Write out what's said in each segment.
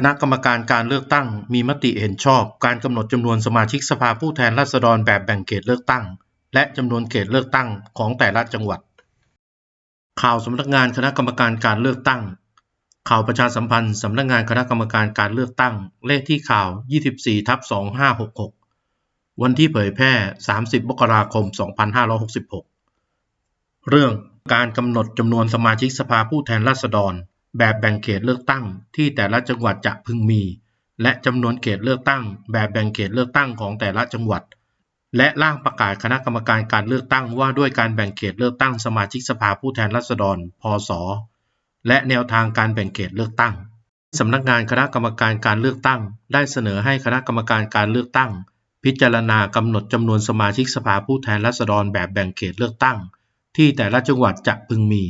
คณะกรรมการการเลือกตั้งมีมติเห็นชอบ การกำหนดจำนวนสมาชิกสภาผู้แทนราษฎรแบบแบ่งเขตเลือกตั้ง และจำนวนเขตเลือกตั้งของแต่ละจังหวัด ข่าวสำนักงานคณะกรรมการการเลือกตั้ง ข่าวประชาสัมพันธ์สำนักงานคณะกรรมการการเลือกตั้ง เลขที่ข่าว 24ทับ2566 วันที่เผยแพร่ 30มกราคม 2566 เรื่องการกำหนดจำนวนสมาชิกสภาผู้แทนราษฎร แบบแบ่งเขตเลือกตั้งที่แต่ละจังหวัดจะพึงมี และจำนวนเขตเลือกตั้ง แบบแบ่งเขตเลือกตั้งของแต่ละจังหวัด และร่างประกาศคณะกรรมการการเลือกตั้งว่าด้วยการแบ่งเขตเลือกตั้งสมาชิกสภาผู้แทนราษฎร พศ และแนวทางการแบ่งเขตเลือกตั้งสำนักงานคณะกรรมการการเลือกตั้ง ได้เสนอให้คณะกรรมการการเลือกตั้ง พิจารณากำหนดจำนวนสมาชิกสภาผู้แทนราษฎรแบบแบ่งเขตเลือกตั้ง ที่แต่ละจังหวัดจะพึงมี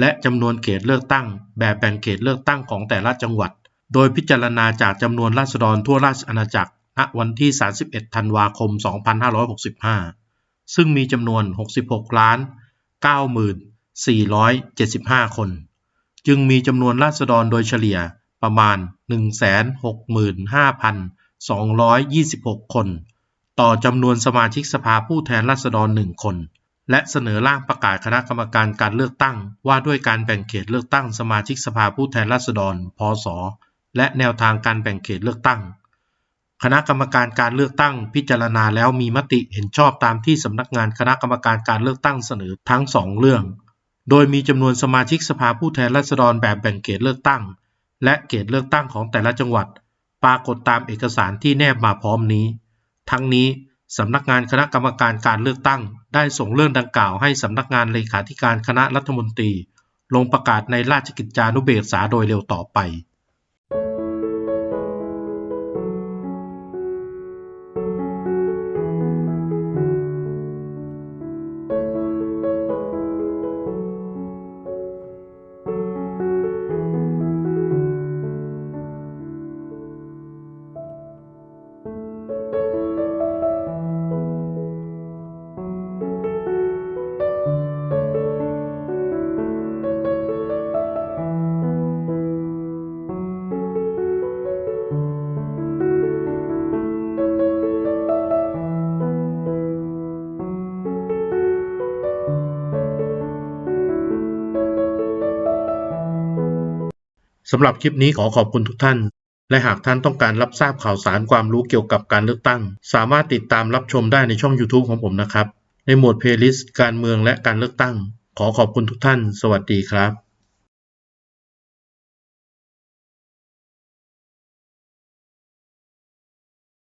และจำนวนเขตเลือกตั้ง แบบแบ่งเขตเลือกตั้งของแต่ละจังหวัด โดยพิจารณาจากจำนวนราษฎรทั่วราชอาณาจักร ณ วันที่ 31 ธันวาคม 2565 ซึ่งมีจำนวน 66 ล้าน 9,475 คน จึงมีจำนวนราษฎรโดยเฉลี่ยประมาณ 165,226 คน ต่อจำนวนสมาชิกสภาผู้แทนราษฎร 1 คน และเสนอร่างประกาศคณะกรรมการการเลือกตั้ง ว่าด้วยการแบ่งเขตเลือกตั้งสมาชิกสภาผู้แทนราษฎร พศ และแนวทางการแบ่งเขตเลือกตั้ง คณะกรรมการการเลือกตั้งพิจารณาแล้วมีมติเห็นชอบตามที่สำนักงานคณะกรรมการการเลือกตั้งเสนอทั้งสองเรื่อง โดยมีจำนวนสมาชิกสภาผู้แทนราษฎรแบบแบ่งเขตเลือกตั้ง และเขตเลือกตั้งของแต่ละจังหวัด ปรากฏตามเอกสารที่แนบมาพร้อมนี้ ทั้งนี้ สำนักงานคณะกรรมการการเลือกตั้ง ได้ส่งเรื่องดังกล่าวให้สำนักงานเลขาธิการคณะรัฐมนตรี ลงประกาศในราชกิจจานุเบกษาโดยเร็วต่อไป สำหรับคลิปนี้ขอขอบคุณทุกท่าน และหากท่านต้องการรับทราบข่าวสารความรู้เกี่ยวกับการเลือกตั้ง สามารถติดตามรับชมได้ในช่อง YouTube ของผมนะครับ ในหมวดเพลย์ลิสต์การเมืองและการเลือกตั้ง ขอขอบคุณทุกท่าน สวัสดีครับ